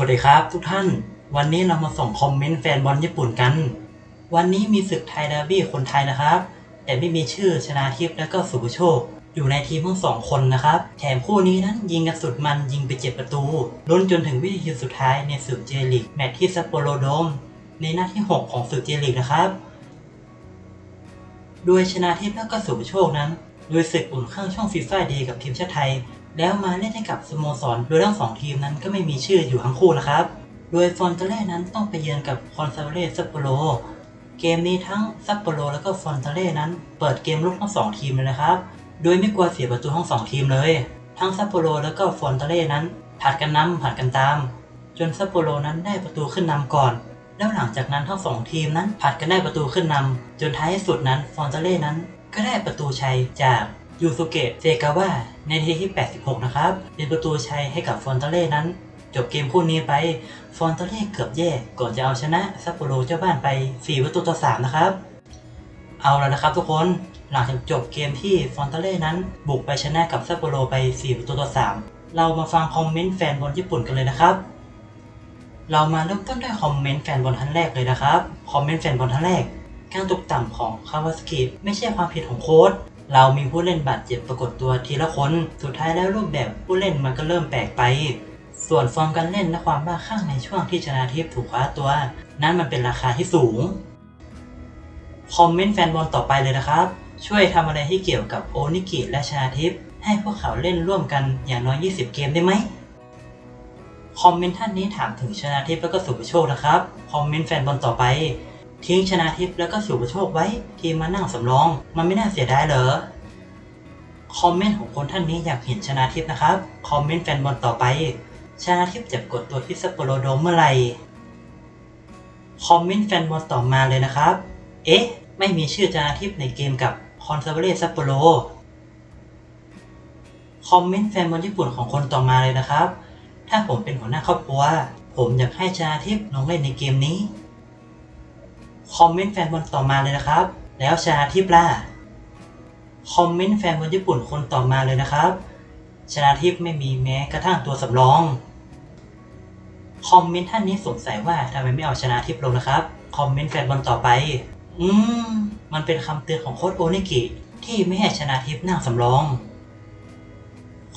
สวัสดีครับทุกท่าน วันนี้เรามาส่งคอมเมนต์แฟนบอลญี่ปุ่นกัน วันนี้มีศึกไทยดาร์บี้คนไทยนะครับ แต่ไม่มีชื่อชนาทิพย์และก็สุภโชค อยู่ในทีมทั้งสองคนนะครับ แถมคู่นี้นั้นยิงกันสุดมันยิงไปเจ็ดประตูลุ้นจนถึงวินาทีสุดท้ายในศึกเจลิกแมตช์ที่ซัปโปโรโดม ในนัดที่ 6 ของศึกเจลิกนะครับ โดยชนะทิพย์และก็สุภโชคนั้นโดยศึกอุ่นเครื่องช่วงฟีฟ่าดีกับทีมชาติไทย แล้วมาเล่นให้กับสโมสรโดยทั้งสองทีมนั้นก็ไม่มีชื่ออยู่ทั้งคู่นะครับ โดยฟอนเตเล่นั้นต้องไปเยือนกับคอนซาเล่ซัปโปโรเกมนี้ทั้งซัปโปโรและก็ฟอนเตเล่นั้นเปิดเกมลุกทั้งสองทีมเลยนะครับ โดยไม่กลัวเสียประตูทั้งสองทีมเลย ทั้งซัปโปโรและก็ฟอนเตเล่นั้นผัดกันนำผัดกันตาม จนซัปโปโรนั้นได้ประตูขึ้นนำก่อนแล้วหลังจากนั้นทั้งสองทีมนั้นผัดกันได้ประตูขึ้นนำจนท้ายสุดนั้นฟอนเตเล่นั้นก็ได้ประตูชัยจาก ยูสุเกะเซกาวะในทีที่ 86 นะครับ เป็นประตูชัยให้กับฟอนเตเล่นั้น จบเกมคู่นี้ไป ฟอนเตเล่เกือบแย่ก่อนจะเอาชนะซัปโปโรเจ้าบ้านไป 4 ประตูต่อ 3 นะครับ เอาแล้วนะครับทุกคนหลังจากจบเกมที่ฟอนเตเล่นั้น บุกไปชนะกับซัปโปโรไป 4 ประตูต่อ 3 เรามาฟังคอมเมนต์แฟนบอลญี่ปุ่นกันเลยนะครับ เรามาเริ่มต้นด้วยคอมเมนต์แฟนบอลท่านแรกเลยนะครับ คอมเมนต์แฟนบอลท่านแรก การตกต่ำของคาวาสกิไม่ใช่ความผิดของโค้ช เรามีผู้เล่นบาดเจ็บปรากฏตัวทีละคน สุดท้ายแล้วรูปแบบผู้เล่นมันก็เริ่มแปลกไป ส่วนฟอร์มการเล่นและความบ้าคลั่งในช่วงที่ชนะทิพย์ถูกคว้าตัว นั้นมันเป็นราคาที่สูง คอมเมนต์แฟนบอลต่อไปเลยนะครับ ช่วยทำอะไรที่เกี่ยวกับโอนิกิและชนาทิพย์ให้พวกเขาเล่นร่วมกันอย่างน้อย 20 เกมได้ไหมคอมเมนต์ท่านนี้ถามถึงชนาทิพย์แล้วก็สุภโชคนะครับ คอมเมนต์แฟนบอลต่อไป ทิ้งชนาทิพย์แล้วก็สุภโชคไว้ ทีมมานั่งสำรอง มันไม่น่าเสียดายเหรอ คอมเมนต์ของคนท่านนี้อยากเห็นชนาทิพย์นะครับ คอมเมนต์แฟนบอลต่อไป ชนาทิพย์เจ็บกดตัวที่ซัปโปโรโดมเมื่อไหร่คอมเมนต์แฟนบอลต่อมาเลยนะครับ เอ๊ะ ไม่มีชื่อชนาทิพย์ในเกมกับคอนซาเบเรซัปโปโรคอมเมนต์แฟนบอลญี่ปุ่นของคนต่อมาเลยนะครับ ถ้าผมเป็นหัวหน้าครอบครัว ผมอยากให้ชนาทิพย์ลงเล่นในเกมนี้ คอมเมนต์แฟนบอลต่อมาเลยนะครับ แล้วชนาทิพย์ล่ะคอมเมนต์แฟนบอลญี่ปุ่นคนต่อมาเลยนะครับ ชนาทิพย์ไม่มีแม้กระทั่งตัวสำรองคอมเมนต์ท่านนี้สงสัยว่าทำไมไม่เอาชนะทิพย์ลงนะครับ คอมเมนต์แฟนบอลต่อไป อืม มันเป็นคำเตือนของโค้ชโอนิกิที่ไม่ให้ชนะทิพย์นั่งสำรอง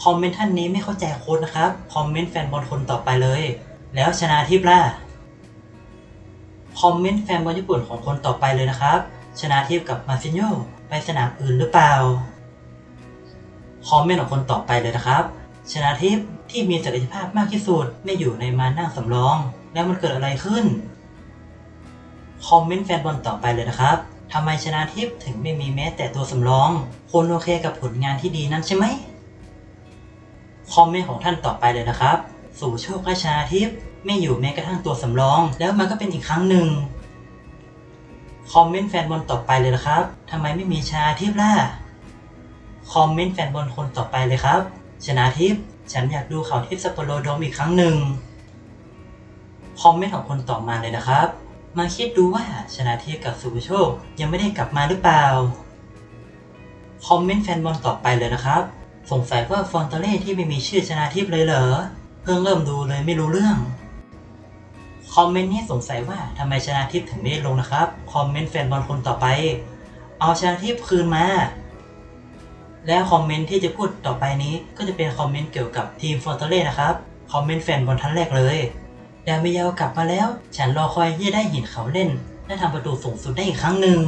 คอมเมนต์ท่านนี้ไม่เข้าใจโค้ชนะครับ คอมเมนต์แฟนบอลคนต่อไปเลย แล้วชนะทิพย์ล่ะ คอมเมนต์แฟนบอลญี่ปุ่นของคนต่อไปเลยนะครับ ชนะทิพย์กับมาซินโยไปสนามอื่นหรือเปล่า คอมเมนต์ของคนต่อไปเลยนะครับ ชนะทิพย์ที่มีศักยภาพมากที่สุดไม่อยู่ในมานั่งสำรอง แล้วมันเกิดอะไรขึ้น คอมเมนต์แฟนบอลต่อไปเลยนะครับทำไมชนะทิพย์ถึงไม่มีแม้แต่ตัวสำรองคุณโอเคกับผลงานที่ดีนั้นใช่ไหมคอมเมนต์ของท่านต่อไปเลยนะครับ สู่โชคและชนะทิพย์ ไม่อยู่แม้กระทั่งตัวสำรอง แล้วมันก็เป็นอีกครั้งหนึ่งคอมเมนต์แฟนบอลต่อไปเลยนะครับทำไมไม่มีชนะทิพย์ล่ะคอมเมนต์แฟนบอลคนต่อไปเลยครับ ชนะทิพย์ฉันอยากดูเขาวที่ซัปโปโรโดมอีกครั้งหนึ่งคอมเมนต์ของคนต่อมาเลยนะครับ มาคิดดูว่าชนะทิพย์กับสุภโชคยังไม่ได้กลับมาหรือเปล่าคอมเมนต์แฟนบอลต่อไปเลยนะครับ สงสัยว่าฟอนเตเล่ที่ไม่มีชื่อชนะทิพย์เลยเหรอ เพิ่งเริ่มดูเลยไม่รู้เรื่อง คอมเมนต์นี้สงสัยว่าทำไมชนะทิพย์ถึงไม่ได้ลงนะครับ คอมเมนต์แฟนบอลคนต่อไป เอาชนะทิพย์คืนมา แล้วคอมเมนต์ที่จะพูดต่อไปนี้ก็จะเป็นคอมเมนต์เกี่ยวกับทีมฟอร์เตเล่นะครับ คอมเมนต์แฟนบอลท่านแรกเลยดาเมยาวกลับมาแล้ว ฉันรอคอยที่จะได้เห็นเขาเล่น และทำประตูสูงสุดได้อีกครั้งหนึ่ง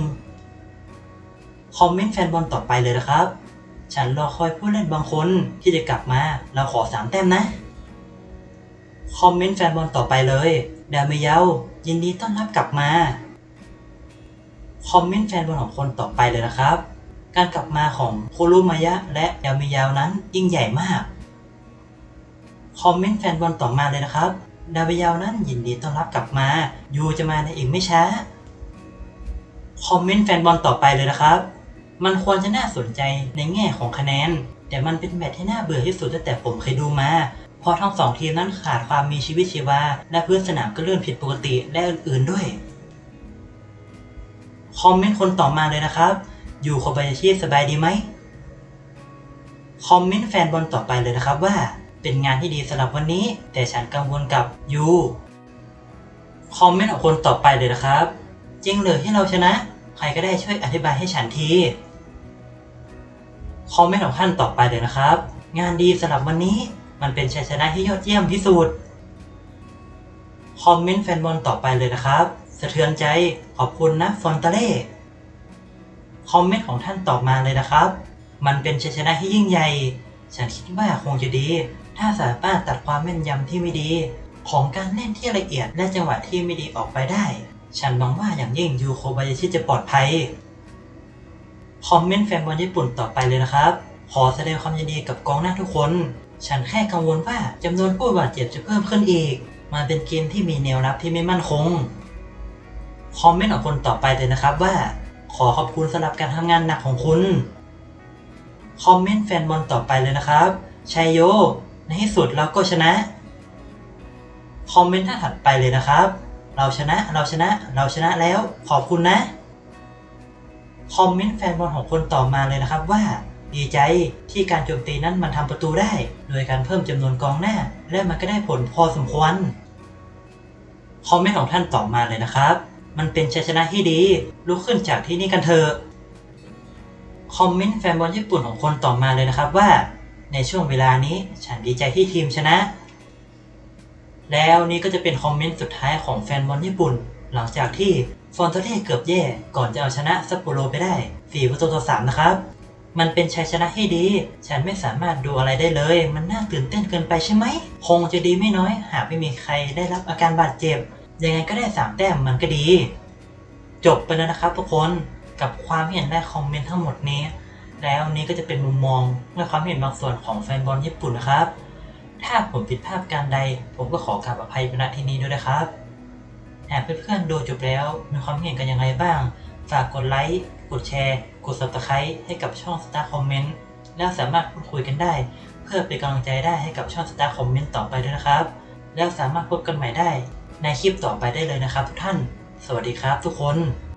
คอมเมนต์แฟนบอลต่อไปเลยนะครับ ฉันรอคอยผู้เล่นบางคนที่จะกลับมา เราขอสามแต้มนะ คอมเมนต์แฟนบอลต่อไปเลย ดาเมยายินดีต้อนรับกลับมา คอมเมนต์แฟนบอลของคนต่อไปเลยนะครับ การกลับมาของโครุมายะและยามิยานั้นยิ่งใหญ่มาก คอมเมนต์แฟนบอลต่อมาเลยนะครับ ดาวิยานั้นยินดีต้อนรับกลับมายูจะมาในอีกไม่ช้า คอมเมนต์แฟนบอลต่อไปเลยนะครับ มันควรจะน่าสนใจในแง่ของคะแนน แต่มันเป็นแมตช์ที่น่าเบื่อที่สุดตั้งแต่ผมเคยดูมา เพราะทั้งสองทีมนั้นขาดความมีชีวิตชีวา และพื้นสนามก็เลื่อนผิดปกติและอื่นๆด้วยคอมเมนต์คนต่อมาเลยนะครับ อยู่โคบายาชิสบายดีไหมคอมเมนต์แฟนบอลต่อไปเลยนะครับว่า เป็นงานที่ดีสำหรับวันนี้ แต่ฉันกังวลกับยูคอมเมนต์ของคนต่อไปเลยนะครับจริงเหรือที่เราชนะ ใครก็ได้ช่วยอธิบายให้ฉันทีคอมเมนต์ของท่านต่อไปเลยนะครับ งานดีสำหรับวันนี้ มันเป็นชัยชนะที่ยอดเยี่ยมที่สุด คอมเมนต์แฟนบอลต่อไปเลยนะครับ สะเทือนใจขอบคุณนะฟอนตาเล่คอมเมนต์ของท่านตอบมาเลยนะครับ มันเป็นชัยชนะที่ยิ่งใหญ่ ฉันคิดว่าคงจะดี ถ้าสามารถตัดความแม่นยำที่ไม่ดี ของการเล่นที่ละเอียดและจังหวะที่ไม่ดีออกไปได้ ฉันหวังว่าอย่างยิ่งยูโคบายาชิจะปลอดภัย คอมเมนต์แฟนบอลญี่ปุ่นต่อไปเลยนะครับ ขอแสดงความยินดีกับกองหน้าทุกคน ฉันแค่กังวลว่าจำนวนผู้บาดเจ็บจะเพิ่มขึ้นอีก มันเป็นเกมที่มีแนวรับที่ไม่มั่นคง คอมเมนต์ของคนต่อไปเลยนะครับว่า ขอขอบคุณสำหรับการทำงานหนักของคุณ คอมเมนต์แฟนบอลต่อไปเลยนะครับชัยโย ในที่สุดเราก็ชนะ คอมเมนต์ท่าถัดไปเลยนะครับ เราชนะ เราชนะ เราชนะแล้ว ขอบคุณนะ คอมเมนต์แฟนบอลของคนต่อมาเลยนะครับว่า ดีใจที่การโจมตีนั้นมันทำประตูได้ โดยการเพิ่มจำนวนกองหน้า และมันก็ได้ผลพอสมควรคอมเมนต์ของท่านต่อมาเลยนะครับ มันเป็นชัยชนะที่ดี ลุกขึ้นจากที่นี่กันเถอะคอมเมนต์แฟนบอลญี่ปุ่นของคนต่อมาเลยนะครับว่า ในช่วงเวลานี้ฉันดีใจที่ทีมชนะ แล้วนี่ก็จะเป็นคอมเมนต์สุดท้ายของแฟนบอลญี่ปุ่น หลังจากที่ฟอนเตเล่เกือบแย่ ก่อนจะเอาชนะซัปโปโรไปได้4ประตูต่อ3นะครับ มันเป็นชัยชนะที่ดี ฉันไม่สามารถดูอะไรได้เลย มันน่าตื่นเต้นเกินไปใช่ไหม คงจะดีไม่น้อย หากไม่มีใครได้รับอาการบาดเจ็บ ยังไงก็ได้สามแต้มมันก็ดี จบไปแล้วนะครับทุกคน กับความเห็นและคอมเมนต์ทั้งหมดนี้ แล้วนี้ก็จะเป็นมุมมองและความเห็นบางส่วนของแฟนบอลญี่ปุ่นนะครับ ถ้าผมผิดพลาดการใด ผมก็ขอกราบอภัยณที่นี้ด้วยนะครับหากเพื่อนๆดูจบแล้วมีความเห็นกันยังไงบ้าง ฝากกดไลค์ กดแชร์ กด subscribe ให้กับช่อง Star Comment แล้วสามารถพูดคุยกันได้ เพื่อเป็นกำลังใจได้ให้กับช่อง Star Comment ต่อไปด้วยนะครับ แล้วสามารถพบกันใหม่ได้ในคลิปต่อไปได้เลยนะครับทุกท่าน สวัสดีครับทุกคน